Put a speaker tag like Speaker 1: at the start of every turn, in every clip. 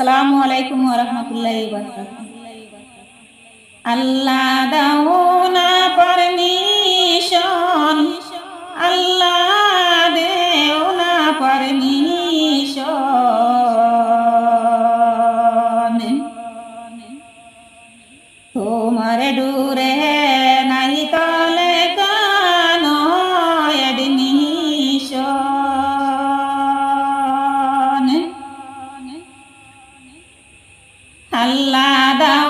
Speaker 1: আসসালামু আলাইকুম রহমতুল্লাহ আল্লাহ দাও না পারমিশন। আল্লাহ আল্লাহ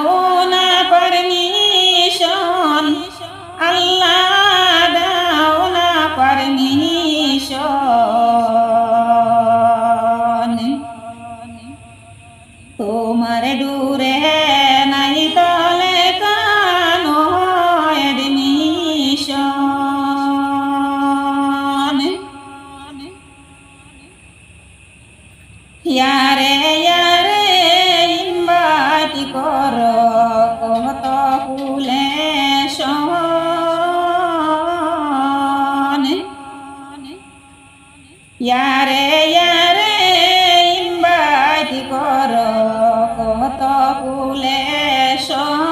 Speaker 1: ইয়ারে ইয়ারে, ইনভাইট কর, কত সন।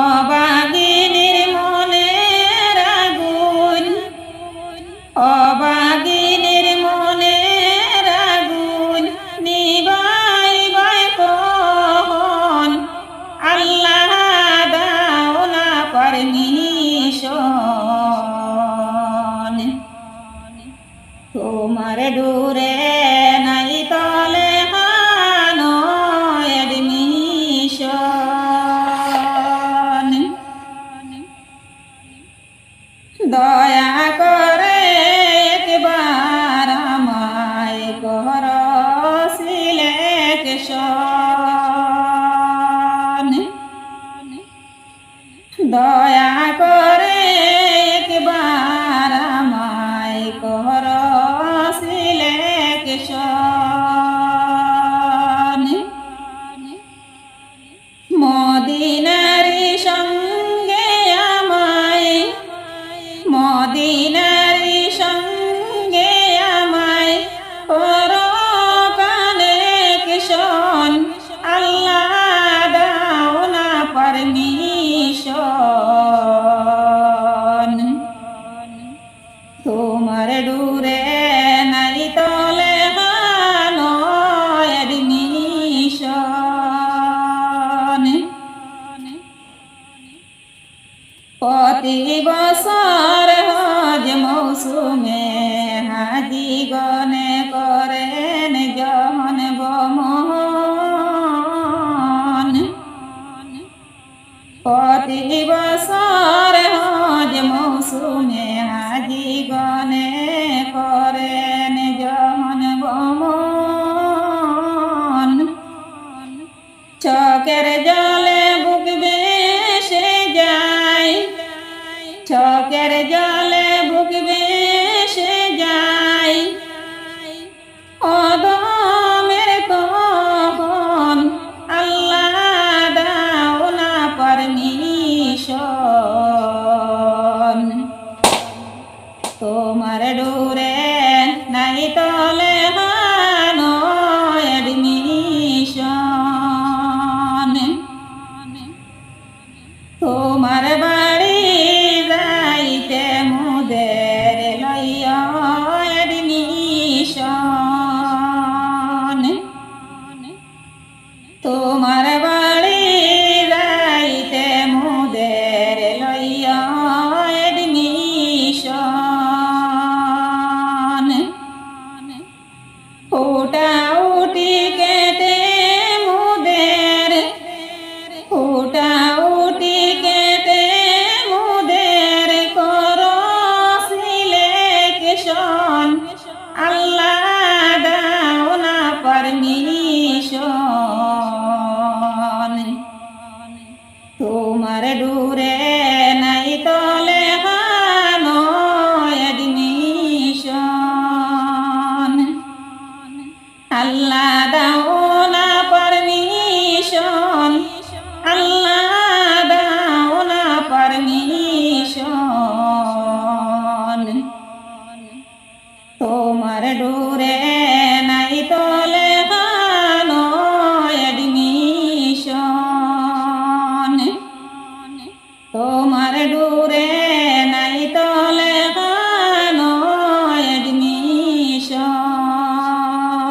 Speaker 1: অবাগিনীর মনে রাগুন, অবাগিনীর মনে রাগুন, নিবাই বাই কহন আল্লাহ দাও না পারমিশন তোমার ডুরে নাই তলে দয়া করে একবার আমায় কর দয়া করে पति मोती बसार हाज मौसू में তোমার ডুরে নাই তলে হানো এডমিশন আল্লাহ দাও না পারমিশন। আল্লাহ দাও না পারমিশন। তোমার ডোরে